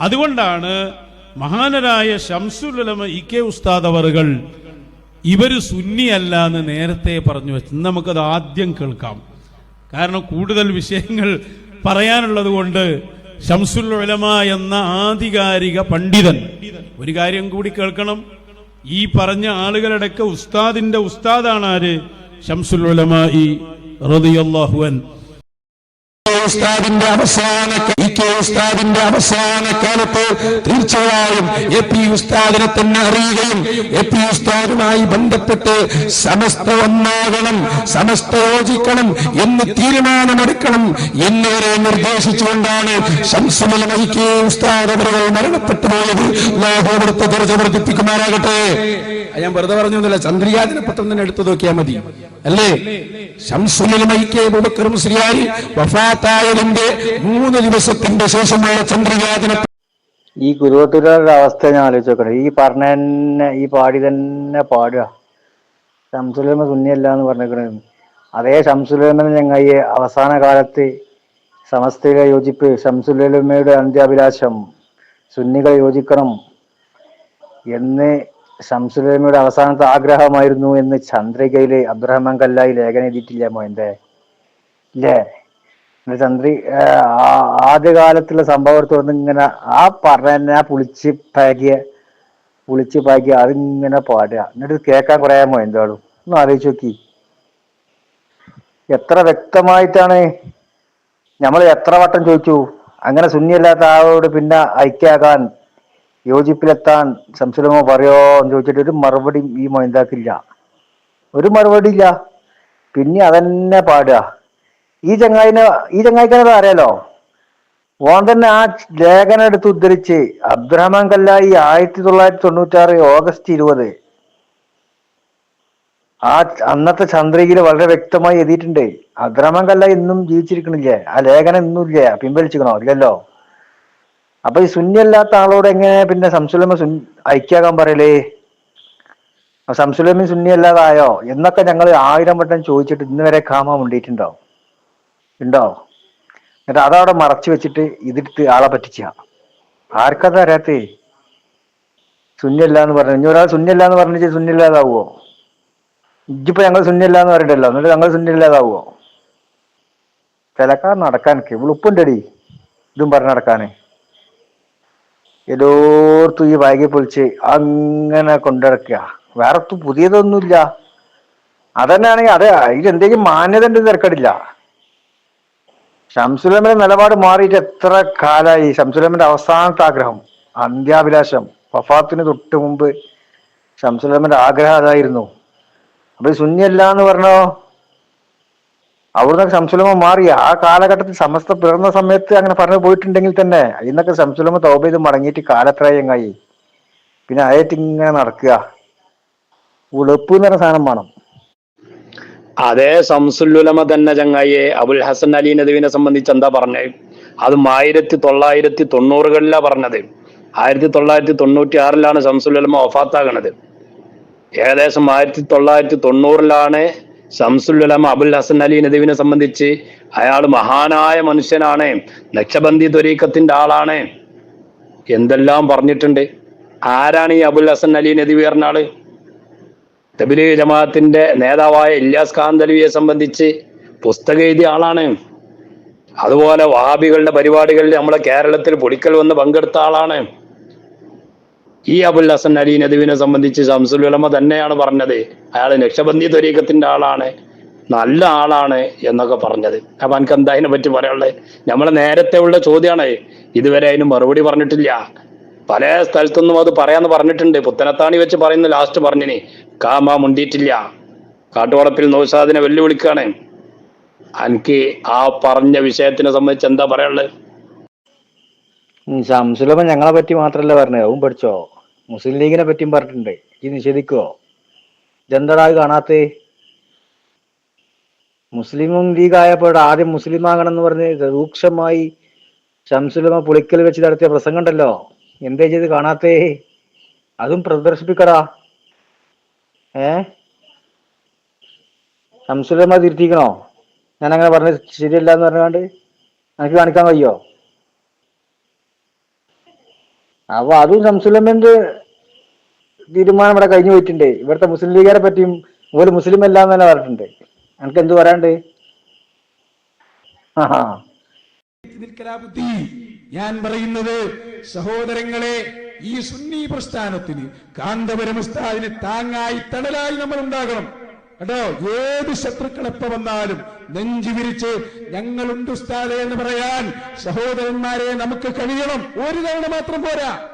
അതുകൊണ്ടാണ് മഹാനരായ Shamsul Ulama E K ഉസ്താദ് അവറുകൾ ഇവർ സുന്നിയല്ല എന്ന് നേരത്തെ പറഞ്ഞു വെച്ചു നമുക്കത് ആദ്യം കേൾക്കാം. കാരണം കൂടുതൽ വിഷയങ്ങൾ പറയാനുള്ളത് കൊണ്ട് ഷംസുൽ ഉലമ എന്ന ആധികാരിക പണ്ഡിതൻ ഒരു കാര്യം കൂടി കേൾക്കണം. ഈ പറഞ്ഞ ആളുകളടക്ക ഉസ്താദിന്റെ ഉസ്താദാണ് ആര്? ഷംസുൽ ഉലമ ഈ റളിയല്ലാഹു അൻഹു. ഉസ്താദിന്റെ അവസാന ഇ കെ ഉസ്താദിന്റെ അവസാന കാലത്ത് തീർച്ചയായും എ പി ഉസ്താദിനെ തന്നെ അറിയുകയും എ പി ഉസ്താദുമായി ബന്ധപ്പെട്ട് സമസ്ത ഒന്നാകണം സമസ്ത യോജിക്കണം എന്ന് തീരുമാനമെടുക്കണം എന്നിവരെ നിർദ്ദേശിച്ചുകൊണ്ടാണ് ശംസുമല ഇ കെ ഉസ്താദ് അവരുകൾ മരണപ്പെട്ടു പോയത്. അവിടുത്തെ ദർജ വർദ്ധിപ്പിക്കുമാരാകട്ടെ ഞാൻ വെറുതെ പറഞ്ഞൊന്നുമില്ല ചന്ദ്രികാദിനെ പത്രം തന്നെ എടുത്തു നോക്കിയാൽ മതി. അല്ലേ? മുസ്ലിയാരി വഫാത്തായതിന്റെ മൂന്ന് ദിവസത്തിന്റെ ശേഷമുള്ള ചന്ദ്രയാതന ഈ ഗുരുവട്ടൂരുടെ അവസ്ഥ ഞാൻ ആലോചിച്ച് നോക്കണം ഈ പറഞ്ഞ തന്നെ ഈ പാടി തന്നെ പാടുക. ശംസുലമ സുന്നിയല്ല എന്ന് പറഞ്ഞേക്കണേ അതേ ഷംസുലമ ഞങ്ങൾ അവസാന കാലത്ത് സമസ്തയിലെ യോജിപ്പ് ശംസുലമയുടെ അന്ത്യാഭിലാഷം സുന്നികൾ യോജിക്കണം എന്ന് ഷംസുലമയുടെ അവസാനത്തെ ആഗ്രഹമായിരുന്നു എന്ന് ചന്ദ്രികയിലെ അബ്രഹ്മാൻ കല്ലായി ലേഖനം എഴുതിയിട്ടില്ല മോയന്റെ ഇല്ലേ? ചന്ദ്രി ആദ്യകാലത്തുള്ള സംഭവത്തിൽ വന്ന് ഇങ്ങനെ ആ പറഞ്ഞ പുളിച്ച് പാകിയ പുളിച്ച് പാകിയ അതിങ്ങനെ പാടുക. എന്നിട്ട് കേൾക്കാൻ കുറേ മോയന്തോളും ഒന്ന് ആലോചിച്ച് നോക്കി. എത്ര വ്യക്തമായിട്ടാണ് നമ്മൾ എത്ര വട്ടം ചോദിച്ചു. അങ്ങനെ ശൂന്യല്ലാത്ത ആളോട് പിന്നെ ഐക്യാകാൻ യോജിപ്പിലെത്താൻ സംശയമോ പറയോ എന്ന് ചോദിച്ചിട്ട് ഒരു മറുപടി ഈ മൊയന്താക്കില്ല ഒരു മറുപടി ഇല്ല. പിന്നെ അതന്നെ പാടുക. ഈ ചങ്ങായിനെ ഈ ചങ്ങായിക്കനത് അറിയാലോ? ഓൻ തന്നെ ആ ലേഖനം എടുത്ത് ഉദ്ധരിച്ച് അബ്ദുറഹ്മാൻ കല്ലായി ആയിരത്തി തൊള്ളായിരത്തി തൊണ്ണൂറ്റാറ് ഓഗസ്റ്റ് ഇരുപത്. ആ അന്നത്തെ ചന്ദ്രികയിൽ വളരെ വ്യക്തമായി എഴുതിയിട്ടുണ്ട്. അബ്ദുറഹ്മാൻ കല്ലായി ഇന്നും ജീവിച്ചിരിക്കണില്ലേ? ആ ലേഖനം ഇന്നും ഇല്ലേ? പിൻവലിച്ചിക്കണോ ഇല്ലല്ലോ. അപ്പൊ ഈ ശൂന്യല്ലാത്ത ആളോട് എങ്ങനെ പിന്നെ സംസുലമ സുൻ ഐക്യാകാൻ പറയലേ? സംസുലമി ശൂന്യല്ലാതായോ എന്നൊക്കെ ഞങ്ങൾ ആയിരം വട്ടം ചോദിച്ചിട്ട് ഇന്ന് വരെ കാമ ഉണ്ടിട്ടുണ്ടോ ഉണ്ടോ? എന്നിട്ട് അതവിടെ മറച്ചു വെച്ചിട്ട് ഇതിട്ട് ആളെ പറ്റിച്ച. ആർക്കത് അറിയാത്തേ? ശൂന്യല്ല എന്ന് പറഞ്ഞു. ഇനി ഒരാൾ ശൂന്യല്ല എന്ന് പറഞ്ഞിട്ട് ശൂന്യല്ലാതാവുമോ ഇജിപ്പോ ഞങ്ങൾ ശൂന്യല്ല എന്ന് പറയണ്ടല്ലോ. എന്നിട്ട് ഞങ്ങൾ ശൂന്യല്ലാതാവുമോ ചിലക്കാർ നടക്കാൻ ഉളുപ്പുണ്ടടി ഇതും പറഞ്ഞു നടക്കാന്. എല്ലായിടത്തും ഈ വൈകി പൊളിച്ച് അങ്ങനെ കൊണ്ടിടക്കുക. വേറെ പുതിയതൊന്നുമില്ല. അതന്നെയാണെങ്കിൽ അതെ ഇതിലെന്തെങ്കിലും മാന്യത ഉണ്ട് തിരക്കടില്ല. ഷംസുലമിന്റെ നിലപാട് മാറിയിട്ട് എത്ര കാലായി? ഷംസുലമിന്റെ അവസാനത്തെ ആഗ്രഹം അന്ത്യാഭിലാഷം വഫാത്തിന് തൊട്ട് മുമ്പ് ഷംസുലമിന്റെ ആഗ്രഹം അതായിരുന്നു. അപ്പൊ ശൂന്യല്ല എന്ന് പറഞ്ഞോ? അവിടുന്ന് ശംസുലമ മാറി. ആ കാലഘട്ടത്തിൽ സമസ്ത പിറന്ന സമയത്ത് അങ്ങനെ പറഞ്ഞു പോയിട്ടുണ്ടെങ്കിൽ തന്നെ ഇന്നൊക്കെ ശംസുലമ തൗബ ചെയ്ത് മടങ്ങിയിട്ട് കാലത്രയങ്ങായി. പിന്നെ അതായിട്ട് ഇങ്ങനെ നടക്കുക. ഉളുപ്പ് എന്ന് പറഞ്ഞ സാധനം വേണം. അതേ സംസുല്ലുലമ തന്നെ ചങ്ങായിയെ അബുൽ ഹസൻ അലി നദീവിനെ സംബന്ധിച്ച് എന്താ പറഞ്ഞത് അതും ആയിരത്തി തൊള്ളായിരത്തി തൊണ്ണൂറുകളിലാണ് പറഞ്ഞത്. ആയിരത്തി തൊള്ളായിരത്തി തൊണ്ണൂറ്റി ആറിലാണ് സംസുല്ലുലമ ഒഫാത്താകണത് ഏകദേശം ആയിരത്തി തൊള്ളായിരത്തി തൊണ്ണൂറിലാണ് ശംസുല്ലുലമ അബുൽ ഹസൻ അലി നദീവിനെ സംബന്ധിച്ച് അയാൾ മഹാനായ മനുഷ്യനാണ്. നക്ഷബന്ധി ത്വരീക്കത്തിന്റെ ആളാണ്. എന്തെല്ലാം പറഞ്ഞിട്ടുണ്ട്? ആരാണ് ഈ അബുൽ ഹസൻ അലി നദീവി പറഞ്ഞ ആൾ? തബിലി ജമാഅത്തിന്റെ നേതാവായ ഇല്യാസ് ദൽവിയെ സംബന്ധിച്ച് പുസ്തക എഴുതിയ ആളാണ്. അതുപോലെ വഹാബികളുടെ പരിപാടികളിൽ നമ്മളെ കേരളത്തിൽ പൊടിക്കൽ വന്ന് പങ്കെടുത്ത ആളാണ്. ഈ അബുൽ ഹസൻ അലി നദുവിനെ സംബന്ധിച്ച് ഷംസുൽ ഉലമ തന്നെയാണ് പറഞ്ഞത്. അയാൾ നക്ഷബന്ധി ത്വരീക്കത്തിന്റെ ആളാണ് നല്ല ആളാണ് എന്നൊക്കെ പറഞ്ഞത്. അപ്പൊ എനിക്ക് എന്താ അതിനെ പറ്റി പറയാനുള്ളത്? നമ്മളെ നേരത്തെ ഉള്ള ചോദ്യമാണ് ഇതുവരെ അതിന് മറുപടി പറഞ്ഞിട്ടില്ല. പല സ്ഥലത്തൊന്നും അത് പറയാന്ന് പറഞ്ഞിട്ടുണ്ട്. പുത്തനത്താണി വെച്ച് പറയുന്ന ലാസ്റ്റ് പറഞ്ഞിനി. കാമ മുണ്ടിയിട്ടില്ല. കാട്ടുവളപ്പിൽ നൗഷാദിനെ വെല്ലുവിളിക്കാണ് എനിക്ക് ആ പറഞ്ഞ വിഷയത്തിനെ സംബന്ധിച്ച് എന്താ പറയാനുള്ളത്? ശംസുലമ ഞങ്ങളെ പറ്റി മാത്രല്ല പറഞ്ഞത്. അതും പഠിച്ചോ? മുസ്ലിം ലീഗിനെ പറ്റിയും പറഞ്ഞിട്ടുണ്ട്. ഈ നിഷേധിക്കോ? ഇതെന്താടാ കാണാത്ത? മുസ്ലിം ലീഗ് ആയപ്പോൾ ആദ്യം മുസ്ലിം ആകണം എന്ന് പറഞ്ഞ് രൂക്ഷമായി ശംസുലമ പുളിക്കൽ വെച്ച് നടത്തിയ പ്രസംഗം ഉണ്ടല്ലോ. എന്തേ ചെയ്ത് കാണാത്തേ? അതും പ്രദർശിപ്പിക്കടാ. ഏ? ശംസുലമ തിരുത്തിക്കണോ? ഞാൻ അങ്ങനെ പറഞ്ഞത് ശരിയല്ല എന്ന് പറഞ്ഞാണ്ട് എനിക്ക് കാണിക്കാൻ കഴിയോ? അപ്പൊ അതും ശംസുലമ്മന്റെ തീരുമാനം ഇവിടെ കഴിഞ്ഞു പോയിട്ടുണ്ട്. ഇവിടുത്തെ മുസ്ലിം ലീഗാരെ പറ്റിയും ഒരു മുസ്ലിം അല്ല എന്ന് തന്നെ പറഞ്ഞിട്ടുണ്ട്. എനിക്ക് എന്ത് പറയാണ്ട് നിൽക്കലാബുദ്ധി ഞാൻ പറയുന്നത് സഹോദരങ്ങളെ ഈ സുന്നി പ്രസ്ഥാനത്തിന് കാന്തപുരം താങ്ങായി തണലായി നമ്മൾ ഉണ്ടാകണം. കേട്ടോ ഏത് ശത്രുക്കളെപ്പ വന്നാലും നെഞ്ചു വിരിച്ച് ഞങ്ങളുണ്ട് ഉസ്താദെ എന്ന് പറയാൻ സഹോദരന്മാരെ നമുക്ക് കഴിയണം. ഒരു തവണ മാത്രം പോരാ.